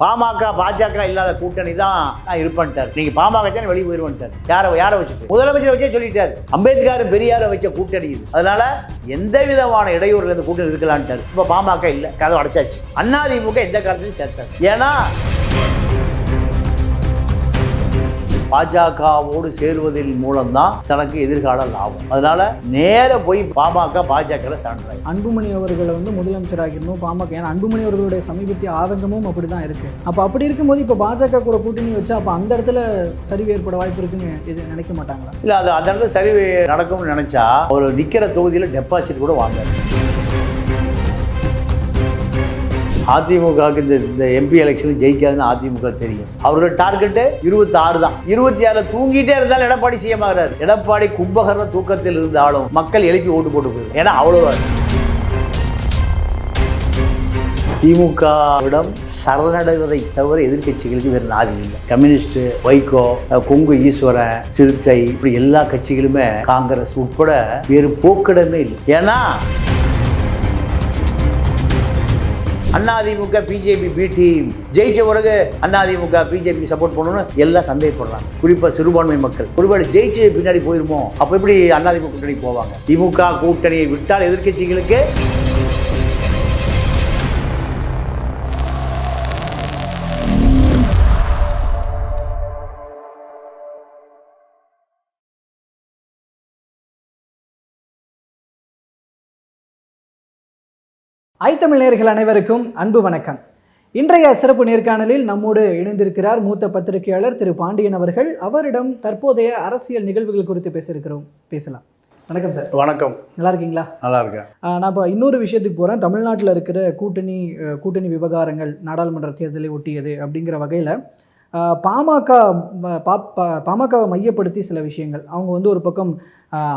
பாமக பாஜக இல்லாத கூட்டணி தான் நான் இருப்பேன்ட்டார் நீங்க பாமக வெளியே போயிடுவேன்ட்டார் யாரை யாரை வச்சுட்டு? முதலமைச்சர் வச்சே சொல்லிட்டார். அம்பேத்கர் பெரியாரை வச்ச கூட்டணி இது. அதனால எந்த விதமான இடையூறுல இந்த கூட்டணி இருக்கலான்ட்டார் இப்போ பாமக இல்லை. கதை அடைச்சாச்சு. அதிமுக எந்த காலத்திலையும் சேர்த்தார் ஏன்னா பாஜகவோடு சேருவதன் மூலம்தான் தனக்கு எதிர்கால லாபம். அதனால நேர போய் பாமக பாஜக சான்றாய் அன்புமணி அவர்களை வந்து முதலமைச்சராகிடணும் பாமக. ஏன்னா அன்புமணி அவர்களுடைய சமீபத்திய ஆதங்கமும் அப்படி தான் இருக்கு. அப்போ அப்படி இருக்கும்போது இப்போ பாஜக கூட கூட்டணி வச்சா அப்போ அந்த இடத்துல சரிவு ஏற்பட வாய்ப்பு இருக்குன்னு இது நினைக்க மாட்டாங்களா? இல்லை அது அந்த இடத்துல சரி நடக்கும்னு நினச்சா ஒரு நிற்கிற தொகுதியில் டெபாசிட் கூட வாங்காது அதிமுகவுக்கு இந்த இந்த எம்பி எலெக்ஷன் ஜெயிக்காதுன்னு அதிமுக தெரியும். அவரோட டார்கெட்டு இருபத்தி ஆறு தான். இருபத்தி ஆறுல தூங்கிட்டே இருந்தாலும் எடப்பாடி சிஎம் ஆகிறார். எடப்பாடி கும்பகர்ண தூக்கத்தில் இருந்தாலும் மக்கள் எழுப்பி ஓட்டு போட்டு போயிடும் ஏன்னா அவ்வளோ திமுகவிடம் சரணடைவதை தவிர எதிர்க்கட்சிகளுக்கு வேறு நாதி இல்லை. கம்யூனிஸ்ட் வைகோ கொங்கு ஈஸ்வரன் சிறுத்தை இப்படி எல்லா கட்சிகளுமே காங்கிரஸ் உட்பட வேறு போக்கிடமே இல்லை. ஏன்னா அதிமுக பிஜேபி பி டீம் ஜெயிச்ச பிறகு அதிமுக பிஜேபி சப்போர்ட் பண்ணணும்னு எல்லாம் சந்தேகப்படலாம். குறிப்பாக சிறுபான்மை மக்கள். ஒருவேளை ஜெயிச்சு பின்னாடி போயிருமோ? அப்போ எப்படி அதிமுக கூட்டணி போவாங்க? திமுக கூட்டணியை விட்டால் எதிர்க்கட்சிகளுக்கு ஐத்தமிழ் நேயர்கள் அனைவருக்கும் அன்பு வணக்கம். இன்றைய சிறப்பு நேர்காணலில் நம்மோடு இணைந்திருக்கிறார் மூத்த பத்திரிகையாளர் திரு பாண்டியன் அவர்கள். அவரிடம் தற்போதைய அரசியல் நிகழ்வுகள் குறித்து பேசியிருக்கிறோம். பேசலாம். வணக்கம் சார். வணக்கம். நல்லா இருக்கீங்களா? நல்லா இருக்கேன். நான் இப்போ இன்னொரு விஷயத்துக்கு போகிறேன் தமிழ்நாட்டில் இருக்கிற கூட்டணி கூட்டணி விவகாரங்கள் நாடாளுமன்ற தேர்தலை ஒட்டியது அப்படிங்கிற வகையில் பாமக பாமகவை மையப்படுத்தி சில விஷயங்கள். அவங்க வந்து ஒரு பக்கம்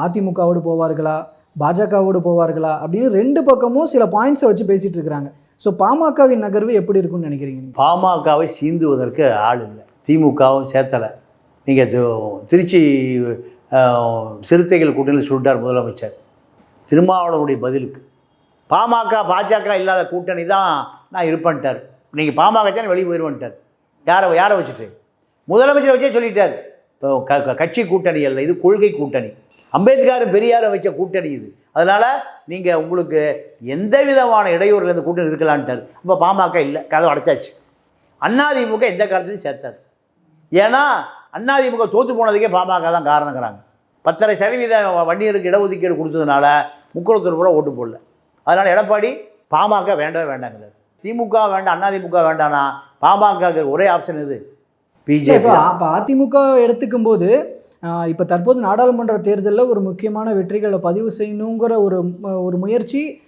அதிமுகவோடு போவார்களா? பாஜகவோடு போவார்களா அப்படின்னு ரெண்டு பக்கமும் சில பாயிண்ட்ஸை வச்சு பேசிகிட்டு இருக்கிறாங்க. ஸோ பாமகவின் நகர்வு எப்படி இருக்கும்னு நினைக்கிறீங்க? பாமகவை சீந்துவதற்கு ஆள் இல்லை. திமுகவும் சேர்த்தலை நீங்கள் திருச்சி சிறுத்தைகள் கூட்டணியில் சொல்லிட்டார் முதலமைச்சர். திருமாவளவனுடைய பதிலுக்கு. பாமக பாஜக இல்லாத கூட்டணி தான் நான் இருப்பேன்ட்டார். நீங்கள் பாமக வச்சா வெளியே போயிடுவேன்ட்டார் யாரை யாரை வச்சுட்டு? முதலமைச்சர் வச்சே சொல்லிட்டார். இப்போ க க- கட்சி கூட்டணி அல்ல இது கொள்கை கூட்டணி. அம்பேத்கர் பெரியாரை வச்ச கூட்டணி இது. அதனால் நீங்கள் உங்களுக்கு எந்த விதமான இடையூறுல இந்த கூட்டணி இருக்கலான்ட்டார். அப்போ பாமக இல்லை கதை அடைச்சாச்சு. அதிமுக எந்த காலத்துலையும் சேர்த்தாது. ஏன்னா அதிமுக தோற்று போனதுக்கே பாமக தான் காரணங்கிறாங்க. பத்தரை சதவீத வன்னியருக்கு இடஒதுக்கீடு கொடுத்ததுனால முக்குளத்தூர் கூட ஓட்டு போடல. அதனால் எடப்பாடி பாமக வேண்டவே வேண்டாங்கிறார். திமுக வேண்டாம் அதிமுக வேண்டானா பாமக ஒரே ஆப்ஷன் இது பிஜேபி இப்போ அப்போ அதிமுக எடுத்துக்கும் போது இப்போ தற்போது நாடாளுமன்ற தேர்தலில் ஒரு முக்கியமான வெற்றிகளை பதிவு செய்யணுங்கிற ஒரு ஒரு முயற்சி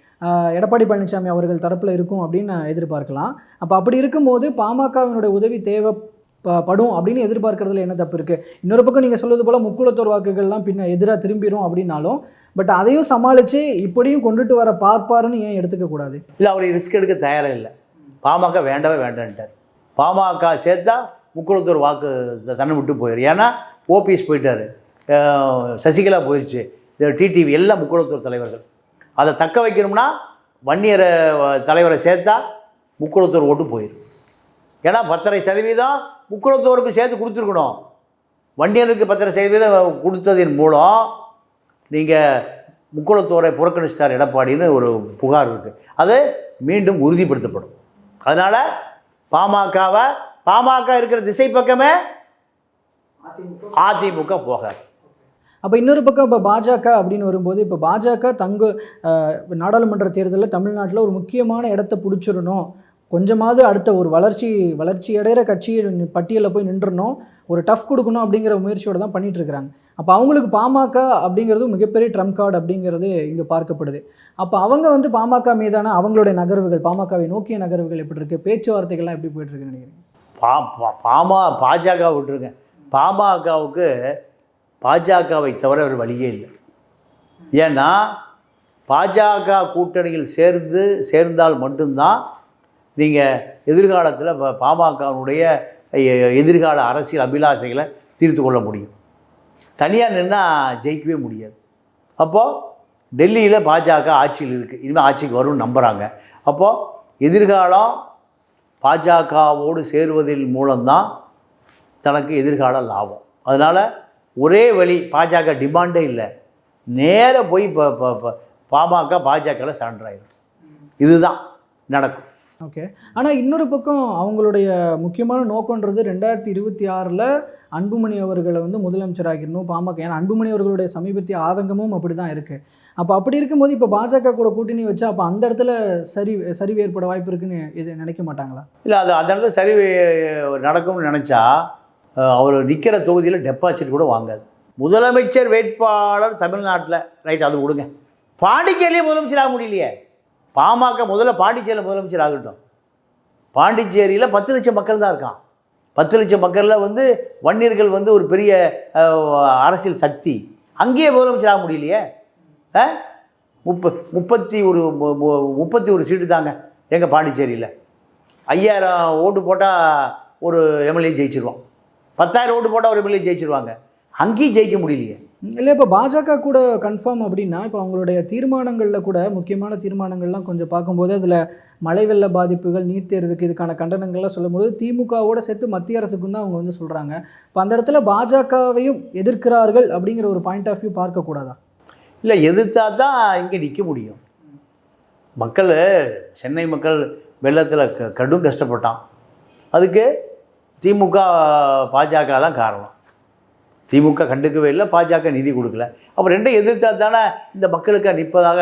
எடப்பாடி பழனிசாமி அவர்கள் தரப்பில் இருக்கும் அப்படின்னு நான் எதிர்பார்க்கலாம். அப்போ அப்படி இருக்கும்போது பாமகவினுடைய உதவி தேவை படும் அப்படின்னு எதிர்பார்க்கறதுல என்ன தப்பு இருக்குது இன்னொரு பக்கம் நீங்கள் சொல்வது போல் முக்குளத்தோர் வாக்குகள்லாம் பின்ன எதிராக திரும்பிடும் அப்படின்னாலும் பட் அதையும் சமாளித்து இப்படியும் கொண்டுட்டு வர பார்ப்பாருன்னு ஏன் எடுத்துக்கக்கூடாது இல்லை அவர் ரிஸ்க் எடுக்க தயாராக இல்லை. பாமக வேண்டவே வேண்டான்ட்டார். பாமக சேர்த்தா முக்குளத்தூர் வாக்கு த- தன்னை விட்டு போயிடும் ஏன்னா ஓபிஎஸ் போயிட்டார். சசிகலா போயிடுச்சு இந்த டிடிவி எல்லாம் முக்குளத்தூர் தலைவர்கள். அதை தக்க வைக்கணும்னா வன்னியரை தலைவரை சேர்த்தா முக்குளத்தூர் ஓட்டு போயிடும் ஏன்னா பத்தரை சதவீதம் முக்குளத்தூருக்கு சேர்த்து கொடுத்துருக்கணும். வன்னியருக்கு பத்தரை சதவீதம் கொடுத்ததின் மூலம் நீங்கள் முக்குளத்தோரை புறக்கணிச்சிட்டார் எடப்பாடின்னு ஒரு புகார் இருக்குது அது மீண்டும் உறுதிப்படுத்தப்படும். அதனால் பாமகவை பாமக இருக்கிற திசை பக்கமே அதிமுக போகாது. அப்போ இன்னொரு பக்கம் இப்போ பாஜக அப்படின்னு வரும்போது இப்போ பாஜக தங்க நாடாளுமன்ற தேர்தலில் தமிழ்நாட்டில் ஒரு முக்கியமான இடத்த பிடிச்சிடணும். கொஞ்சமாவது அடுத்த ஒரு வளர்ச்சி வளர்ச்சி அடைகிற கட்சி பட்டியலில் போய் நின்றணும் ஒரு டஃப் கொடுக்கணும் அப்படிங்கிற முயற்சியோட தான் பண்ணிட்டு இருக்கிறாங்க. அப்போ அவங்களுக்கு பாமக அப்படிங்கிறது மிகப்பெரிய ட்ரம் கார்டு அப்படிங்கிறது இங்கே பார்க்கப்படுது. அப்போ அவங்க வந்து பாமக மீதான அவங்களுடைய நகர்வுகள் பாமகவை நோக்கிய நகர்வுகள் எப்படி இருக்குது பேச்சுவார்த்தைகள்லாம் எப்படி போயிட்டு இருக்குன்னு நினைக்கிறீங்க? பா பா- பாமா பாஜக விட்டுருங்க. பாமகவுக்கு பாஜகவை தவிர ஒரு வழியே இல்லை. ஏன்னா பாஜக கூட்டணியில் சேர்ந்து சேர்ந்தால் மட்டும்தான் நீங்கள் எதிர்காலத்தில் பாமகனுடைய பாமகவினுடைய எதிர்கால அரசியல் அபிலாஷைகளை தீர்த்து கொள்ள முடியும். தனியாக நின்னால் ஜெயிக்கவே முடியாது. அப்போது டெல்லியில் பாஜக ஆட்சியில் இருக்குது இனிமேல் ஆட்சிக்கு வரும்னு நம்புகிறாங்க அப்போது எதிர்காலம் பாஜகவோடு சேருவதின் மூலம்தான் தனக்கு எதிர்கால லாபம். அதனால் ஒரே வழி பாஜக டிமாண்டே இல்லை. நேர போய் இப்போ பாமக பாஜகவில் சரண்டர் இதுதான் நடக்கும். ஓகே. ஆனால் இன்னொரு பக்கம் அவங்களுடைய முக்கியமான நோக்கன்றது ரெண்டாயிரத்தி இருபத்தி ஆறில் அன்புமணி அவர்களை வந்து முதலமைச்சராகிடணும் பாமக. ஏன்னா அன்புமணி அவர்களுடைய சமீபத்திய ஆதங்கமும் அப்படி தான் இருக்குது அப்போ அப்படி இருக்கும்போது இப்போ பாஜக கூட கூட்டணி வச்சா அப்போ அந்த இடத்துல சரி சரிவு ஏற்பட வாய்ப்பு இருக்குன்னு இது நினைக்க மாட்டாங்களா? இல்லை அது அந்த இடத்துல சரி நடக்கும்னு நினச்சா அவர் நிற்கிற தொகுதியில் டெபாசிட் கூட வாங்காது. முதலமைச்சர் வேட்பாளர் தமிழ்நாட்டில் ரைட் அது விடுங்க. பாண்டிச்சேரியிலே முதலமைச்சர் ஆக முடியலையே. பாமக முதல்ல பாண்டிச்சேரியில் முதலமைச்சர் ஆகட்டும். பாண்டிச்சேரியில் பத்து லட்சம் மக்கள் தான் இருக்கான். பத்து லட்சம் மக்களில் வந்து வன்னியர்கள் வந்து ஒரு பெரிய அரசியல் சக்தி. அங்கேயே முதலமைச்சர் ஆக முடியலையே. ஆ? முப்ப முப்பத்தி ஒரு முப்பத்தி ஒரு சீட்டு தாங்க எங்கள் பாண்டிச்சேரியில். ஐயாயிரம் ஓட்டு போட்டால் ஒரு எம்எல்ஏ ஜெயிச்சிருவான். பத்தாயிரம் ஓட்டு போட்டால் ஒரு எம்எல்ஏ ஜெயிச்சிருவாங்க. அங்கேயும் ஜெயிக்க முடியலையே. இல்லை இப்போ பாஜக கூட கன்ஃபார்ம் அப்படின்னா இப்போ அவங்களுடைய தீர்மானங்களில் கூட முக்கியமான தீர்மானங்கள்லாம் கொஞ்சம் பார்க்கும்போது அதில் மழை வெள்ள பாதிப்புகள் நீட் தேர்வுக்கு இதுக்கான கண்டனங்கள்லாம் சொல்லும்போது திமுகவோட சேர்த்து மத்திய அரசுக்கும் தான் அவங்க வந்து சொல்கிறாங்க இப்போ அந்த இடத்துல பாஜகவையும் எதிர்க்கிறார்கள் அப்படிங்கிற ஒரு பாயிண்ட் ஆஃப் வியூ பார்க்கக்கூடாதா இல்லை எதிர்த்தா தான் இங்கே நிற்க முடியும். மக்கள் சென்னை மக்கள் வெள்ளத்தில் க கடும் கஷ்டப்பட்டான். அதுக்கு திமுக பாஜக தான் காரணம். திமுக கண்டுக்கவே இல்லை பாஜக நிதி கொடுக்கல. அப்போ ரெண்டும் எதிர்த்தா தானே இந்த மக்களுக்கு நிற்பதாக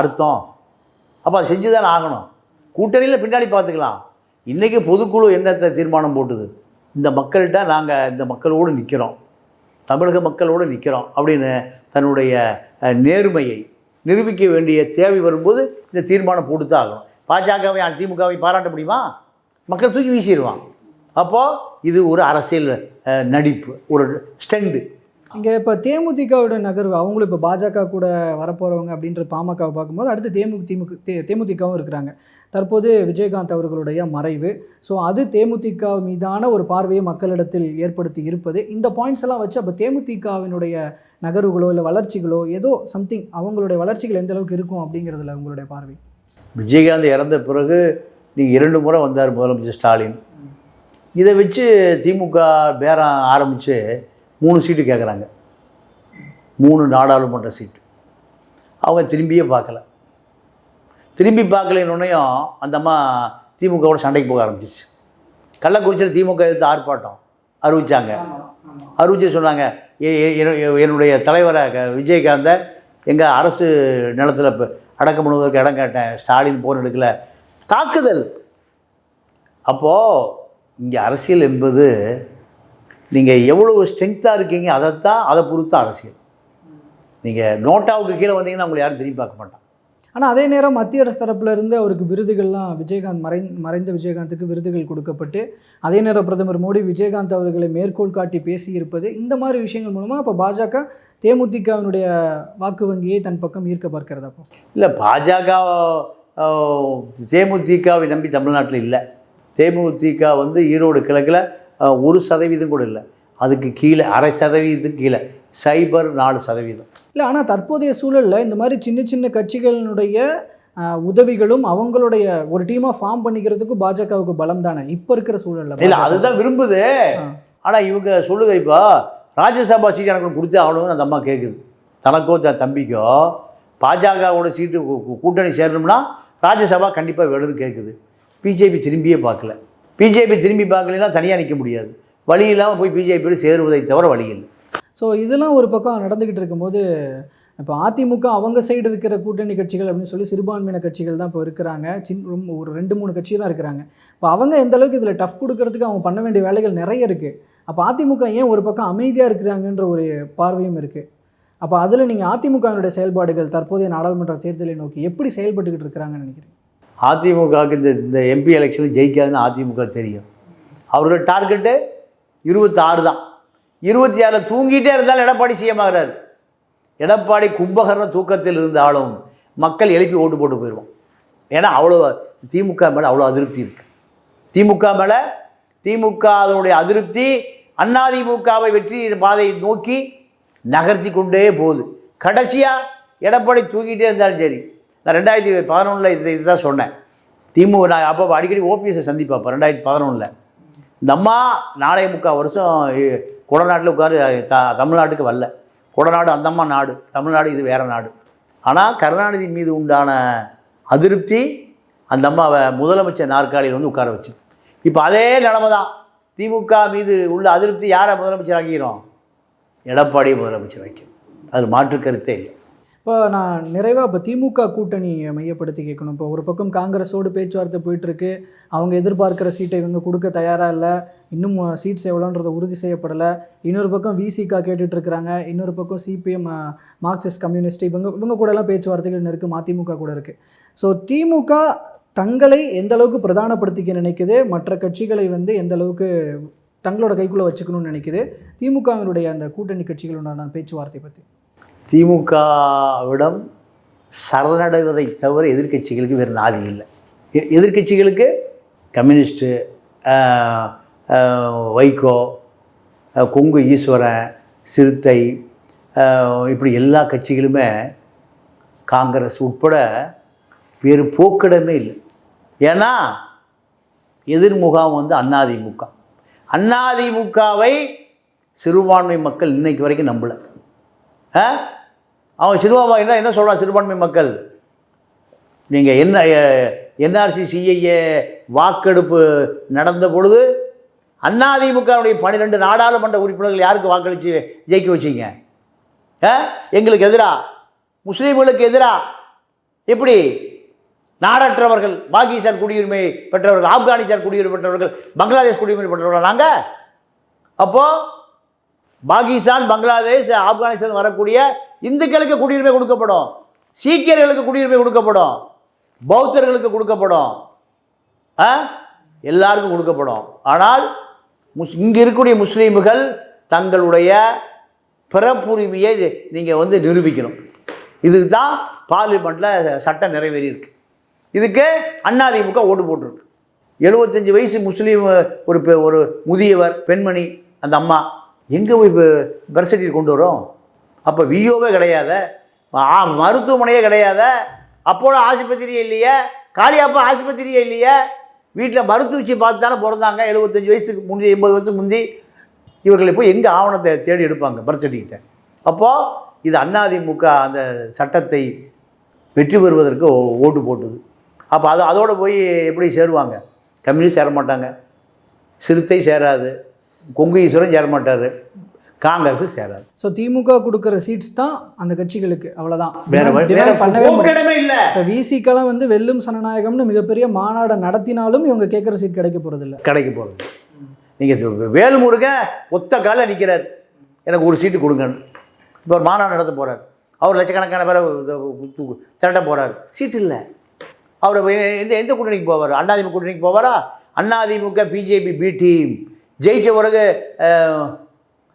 அர்த்தம். அப்போ அதை செஞ்சு தானே ஆகணும். கூட்டணியில் பின்னாடி பார்த்துக்கலாம். இன்றைக்கி பொதுக்குழு என்னத்தை தீர்மானம் போட்டுது? இந்த மக்கள்கிட்ட நாங்கள் இந்த மக்களோடு நிற்கிறோம் தமிழக மக்களோடு நிற்கிறோம் அப்படின்னு தன்னுடைய நேர்மையை நிரூபிக்க வேண்டிய தேவை வரும்போது இந்த தீர்மானம் போட்டு தான் ஆகணும். பாஜகவை திமுகவை பாராட்ட முடியுமா? மக்கள் தூக்கி வீசிடுவான். அப்போது இது ஒரு அரசியல் நடிப்பு ஒரு ஸ்டெண்டு. இங்கே இப்போ தேமுதிகவோட நகர்வு அவங்களும் இப்போ பாஜக கூட வரப்போகிறவங்க அப்படின்ற பாமகவை பார்க்கும்போது அடுத்து தேமு திமுக தே தேமுதிகவும் இருக்கிறாங்க. தற்போது விஜயகாந்த் அவர்களுடைய மறைவு. ஸோ அது தேமுதிக மீதான ஒரு பார்வையை மக்களிடத்தில் ஏற்படுத்தி இருப்பது. இந்த பாயிண்ட்ஸ் எல்லாம் வச்சு அப்போ தேமுதிகவினுடைய நகர்வுகளோ இல்லை வளர்ச்சிகளோ ஏதோ சம்திங் அவங்களுடைய வளர்ச்சிகள் எந்த அளவுக்கு இருக்கும் அப்படிங்கிறதுல உங்களுடைய பார்வை? விஜயகாந்த் இறந்த பிறகு நீங்கள் இரண்டு முறை வந்தார் முதலமைச்சர் ஸ்டாலின். இதை வச்சு திமுக பேரம் ஆரம்பித்து மூணு சீட்டு கேட்குறாங்க மூணு நாடாளுமன்ற சீட்டு. அவங்க திரும்பியே பார்க்கல. திரும்பி பார்க்கலன்னொன்னையும் அந்த அம்மா திமுகவோட சண்டைக்கு போக ஆரம்பிச்சிச்சு கள்ளக்குறிச்சியில் திமுக எதிர்த்து ஆர்ப்பாட்டம் அறிவிச்சாங்க. அறிவிச்சு சொன்னாங்க என்னுடைய தலைவரை விஜயகாந்தை எங்கள் அரசு நிலத்தில் இப்போ அடக்கம் பண்ணுவதற்கு இடம் கேட்டேன். ஸ்டாலின் போன் எடுக்கல. தாக்குதல். அப்போது இங்கே அரசியல் என்பது நீங்கள் எவ்வளவு ஸ்ட்ரென்த்தாக இருக்கீங்க அதைத்தான் அதை பொறுத்து அரசியல். நீங்கள் நோட்டாவுக்கு கீழே வந்தீங்கன்னா உங்களை யாரும் திரும்பி பார்க்க மாட்டான் ஆனால் அதே நேரம் மத்திய அரசு தரப்புல இருந்து அவருக்கு விருதுகள்லாம் விஜயகாந்த் மறை மறைந்த விஜயகாந்துக்கு விருதுகள் கொடுக்கப்பட்டு அதே நேரம் பிரதமர் மோடி விஜயகாந்த் அவர்களை மேற்கோள் காட்டி பேசியிருப்பது இந்த மாதிரி விஷயங்கள் மூலமாக அப்போ பாஜக தேமுதிகவினுடைய வாக்கு வங்கியை தன் பக்கம் ஈர்க்க பார்க்கிறதா இல்லை பாஜக தேமுதிகவை நம்பி தமிழ்நாட்டில் இல்லை. தேமுதிக வந்து ஈரோடு கிழக்கில் ஒரு சதவீதம் கூட இல்லை. அதுக்கு கீழே அரை சதவீதத்துக்கு கீழே. சைபர் நாலு சதவீதம். இல்லை ஆனால் தற்போதைய சூழலில் இந்த மாதிரி சின்ன சின்ன கட்சிகளினுடைய உதவிகளும் அவங்களுடைய ஒரு டீமாக ஃபார்ம் பண்ணிக்கிறதுக்கு பாஜகவுக்கு பலம் தானே இப்போ இருக்கிற சூழலில் இல்லை அதுதான் விரும்புது. ஆனால் இவங்க சொல்லுது இப்போ ராஜ்யசபா சீட் எனக்கு கொடுத்தே ஆகணும்னு அந்த அம்மா கேட்குது தனக்கோ தன் தம்பிக்கோ பாஜகவோட சீட்டு கூட்டணி சேரணும்னா ராஜ்யசபா கண்டிப்பாக வேணும்னு கேட்குது பிஜேபி திரும்பியே பார்க்கல. பிஜேபி திரும்பி பார்க்கலாம் தனியாக நிற்க முடியாது. வழி இல்லாமல் போய் பிஜேபியோடு சேருவதை தவிர வழி இல்லை. ஸோ இதெல்லாம் ஒரு பக்கம் நடந்துக்கிட்டு இருக்கும்போது இப்போ அதிமுக அவங்க சைடு இருக்கிற கூட்டணி கட்சிகள் அப்படின்னு சொல்லி சிறுபான்மையின கட்சிகள் தான் இப்போ இருக்கிறாங்க. சின் ரொம்ப ஒரு ரெண்டு மூணு கட்சி தான் இருக்கிறாங்க. இப்போ அவங்க எந்த அளவுக்கு இதில் டஃப் கொடுக்கறதுக்கு அவங்க பண்ண வேண்டிய வேலைகள் நிறைய இருக்குது அப்போ அதிமுக ஏன் ஒரு பக்கம் அமைதியாக இருக்கிறாங்கன்ற ஒரு பார்வையும் இருக்குது அப்போ அதில் நீங்கள் அதிமுகவினுடைய செயல்பாடுகள் தற்போதைய நாடாளுமன்ற தேர்தலை நோக்கி எப்படி செயல்பட்டுக்கிட்டு இருக்கிறாங்கன்னு நினைக்கிறீங்க? அதிமுகவுக்கு இந்த இந்த எம்பி எலெக்ஷனில் ஜெயிக்காதுன்னு அதிமுக தெரியும். அவர்கள் டார்கெட்டு இருபத்தாறு தான். இருபத்தி ஆறில் தூங்கிட்டே இருந்தாலும் எடப்பாடி சிஎம் எடப்பாடி கும்பகர்ண தூக்கத்தில் இருந்தாலும் மக்கள் எழுப்பி ஓட்டு போட்டு போயிடுவோம் ஏன்னா அவ்வளோ திமுக மேலே அவ்வளோ அதிருப்தி இருக்குது திமுக மேலே திமுக அதனுடைய அதிருப்தி அதிமுகவை வெற்றி பாதையை நோக்கி நகர்த்தி கொண்டே போகுது. கடைசியாக எடப்பாடி தூக்கிட்டே இருந்தாலும் சரி நான் ரெண்டாயிரத்தி பதினொன்றில் இது இதுதான் சொன்னேன். திமுக நான் அப்போ அடிக்கடி ஓபிஎஸ்ஸை சந்திப்பேன் ரெண்டாயிரத்தி பதினொன்றில் இந்த அம்மா நாளைய முக்கால் வருஷம் குடநாட்டில் கொடநாட்டில் உட்காரு த தமிழ்நாட்டுக்கு வரல. கொடநாடு அந்த அம்மா நாடு தமிழ்நாடு இது வேறு நாடு. ஆனால் கருணாநிதி மீது உண்டான அதிருப்தி அந்த அம்மாவை முதலமைச்சர் நாற்காலியில் வந்து உட்கார வச்சு. இப்போ அதே நிலமை தான். திமுக மீது உள்ள அதிருப்தி யாரை முதலமைச்சர் ஆக்கிறோம் எடப்பாடியை முதலமைச்சர் வைக்கும் அது மாற்று கருத்தே இல்லை. இப்போ நான் நிறைவாக இப்போ திமுக கூட்டணியை மையப்படுத்தி கேட்கணும். இப்போ ஒரு பக்கம் காங்கிரஸோடு பேச்சுவார்த்தை போயிட்டுருக்கு. அவங்க எதிர்பார்க்குற சீட்டை இவங்க கொடுக்க தயாராக இல்லை. இன்னும் சீட்ஸ் எவ்வளோன்றதை உறுதி செய்யப்படலை. இன்னொரு பக்கம் விசிகா கேட்டுட்ருக்கிறாங்க இன்னொரு பக்கம் சிபிஎம் மார்க்சிஸ்ட் கம்யூனிஸ்ட் இவங்க இவங்க கூட எல்லாம் பேச்சுவார்த்தைகள் இருக்குது மதிமுக கூட இருக்குது ஸோ திமுக தங்களை எந்த அளவுக்கு பிரதானப்படுத்திக்க நினைக்குது? மற்ற கட்சிகளை வந்து எந்த அளவுக்கு தங்களோட கைக்குள்ளே வச்சுக்கணும்னு நினைக்குது? திமுகவினுடைய அந்த கூட்டணி கட்சிகளுடான பேச்சுவார்த்தை பற்றி திமுகவிடம் சரணடைவதை தவிர எதிர்க்கட்சிகளுக்கு வேறு நாதி இல்லை. எ- எதிர்க்கட்சிகளுக்கு கம்யூனிஸ்ட்டு வைகோ கொங்கு ஈஸ்வரன் சிறுத்தை இப்படி எல்லா கட்சிகளுமே காங்கிரஸ் உட்பட வேறு போக்கிடமே இல்லை. ஏன்னா எதிர்முகாம் வந்து அண்ணாதிமுக. அண்ணாதிமுகவை சிறுபான்மை மக்கள் இன்னைக்கு வரைக்கும் நம்பலை. அவன் சிறுபான்மை என்ன என்ன சொல்கிறான் சிறுபான்மை மக்கள்? நீங்கள் என்ன என்ஆர்சி சிஐஏ வாக்கெடுப்பு நடந்த பொழுது அதிமுகவுடைய பன்னிரெண்டு நாடாளுமன்ற உறுப்பினர்கள் யாருக்கு வாக்களித்து ஜெயிக்க வச்சீங்க? ஆ? எங்களுக்கு எதிராக முஸ்லீம்களுக்கு எதிராக எப்படி? நாடற்றவர்கள் பாகிஸ்தான் குடியுரிமை பெற்றவர்கள் ஆப்கானிஸ்தான் குடியுரிமை பெற்றவர்கள் பங்களாதேஷ் குடியுரிமை பெற்றவர்கள் நாங்கள் அப்போது பாகிஸ்தான் பங்களாதேஷ் ஆப்கானிஸ்தான் வரக்கூடிய இந்துக்களுக்கு குடியுரிமை கொடுக்கப்படும். சீக்கியர்களுக்கு குடியுரிமை கொடுக்கப்படும். பௌத்தர்களுக்கு கொடுக்கப்படும். எல்லாருக்கும் கொடுக்கப்படும். ஆனால் முஸ் இங்கே இருக்கக்கூடிய முஸ்லீம்கள் தங்களுடைய பிறப்புரிமையை நீங்கள் வந்து நிரூபிக்கணும். இதுக்கு தான் பார்லிமெண்ட்டில் சட்டம் நிறைவேறியிருக்கு இதுக்கு அதிமுக ஓட்டு போட்டிருக்கு. எழுபத்தஞ்சி வயசு முஸ்லீம் ஒரு பெ- ஒரு முதியவர் பெண்மணி அந்த அம்மா. எங்கே போய் பர்த் சர்டிஃபிகேட் கொண்டு வரும்? அப்போ விஓவே கிடையாத. ஆ மருத்துவமனையே கிடையாத. அப்போலோ ஆஸ்பத்திரியே இல்லையே. காளியாப்பா ஆஸ்பத்திரியே இல்லையே. வீட்டில் மருத்துவச்சி பார்த்து தானே பிறந்தாங்க. எழுபத்தஞ்சு வயசுக்கு முந்தி எண்பது வயசுக்கு முந்தி. இவர்களை போய் எங்கே ஆவணத்தை தேடி எடுப்பாங்க பர்த் சர்டிஃபிகேட்டை அப்போது இது அதிமுக அந்த சட்டத்தை வெற்றி பெறுவதற்கு ஓட்டு போட்டுது. அப்போ அது அதோடு போய் எப்படி சேருவாங்க? கம்யூனிஸ்ட் சேர மாட்டாங்க சிறுத்தை சேராது. கொங்கு ஈஸ்வரன் சேர மாட்டார். காங்கிரஸ் சேராது. ஸோ திமுக கொடுக்குற சீட்ஸ் தான் அந்த கட்சிகளுக்கு அவ்வளோதான் வேற பண்ணவே இல்லை. இப்போ விசிக்கெல்லாம் வந்து வெல்லும் சனநாயகம்னு மிகப்பெரிய மாநாடை நடத்தினாலும் இவங்க கேட்குற சீட் கிடைக்க போகிறதில்ல கிடைக்க போகிறது நீங்கள் வேல்முருகன் ஒத்த காலில் நிற்கிறார் எனக்கு ஒரு சீட்டு கொடுங்கன்னு. இப்போ ஒரு மாநாடு நடத்த போகிறார் அவர் லட்சக்கணக்கான பேரை திரட்ட போகிறார் சீட்டு இல்லை. அவர் எந்த எந்த கூட்டணிக்கு போவார்? அண்ணாதிமுக கூட்டணிக்கு போவாரா? அண்ணாதிமுக பிஜேபி பி டீம் ஜெயிச்ச பிறகு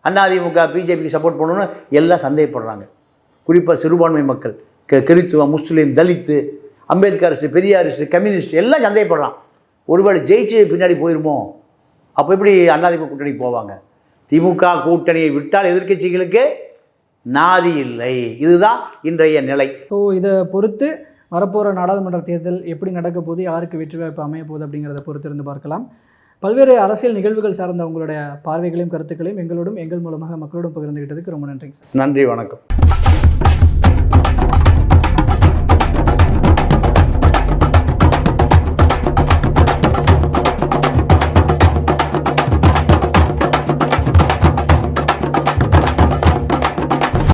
அதிமுக பிஜேபிக்கு சப்போர்ட் பண்ணணும்னு எல்லாம் சந்தேகப்படுறாங்க. குறிப்பாக சிறுபான்மை மக்கள் க கிறித்துவம் முஸ்லீம் தலித்து அம்பேத்கரிஸ்ட் பெரியாரிஸ்ட் கம்யூனிஸ்ட் எல்லாம் சந்தேகப்படுறான். ஒருவேளை ஜெயிச்சு பின்னாடி போயிருமோ? அப்போ எப்படி அதிமுக கூட்டணிக்கு போவாங்க? திமுக கூட்டணியை விட்டால் எதிர்க்கட்சிகளுக்கு நாதி இல்லை. இதுதான் இன்றைய நிலை. ஸோ இதை பொறுத்து வரப்போகிற நாடாளுமன்ற தேர்தல் எப்படி நடக்க போகுது? யாருக்கு வெற்றி வாய்ப்பு அமைய போகுது அப்படிங்கிறத பொறுத்திருந்து பார்க்கலாம். பல்வேறு அரசியல் நிகழ்வுகள் சார்ந்த உங்களுடைய பார்வைகளையும் கருத்துக்களையும் எங்களோடும் எங்கள் மூலமாக மக்களோடும் பகிர்ந்துகிட்டதுக்கு ரொம்ப நன்றிங்க சார். நன்றி வணக்கம்.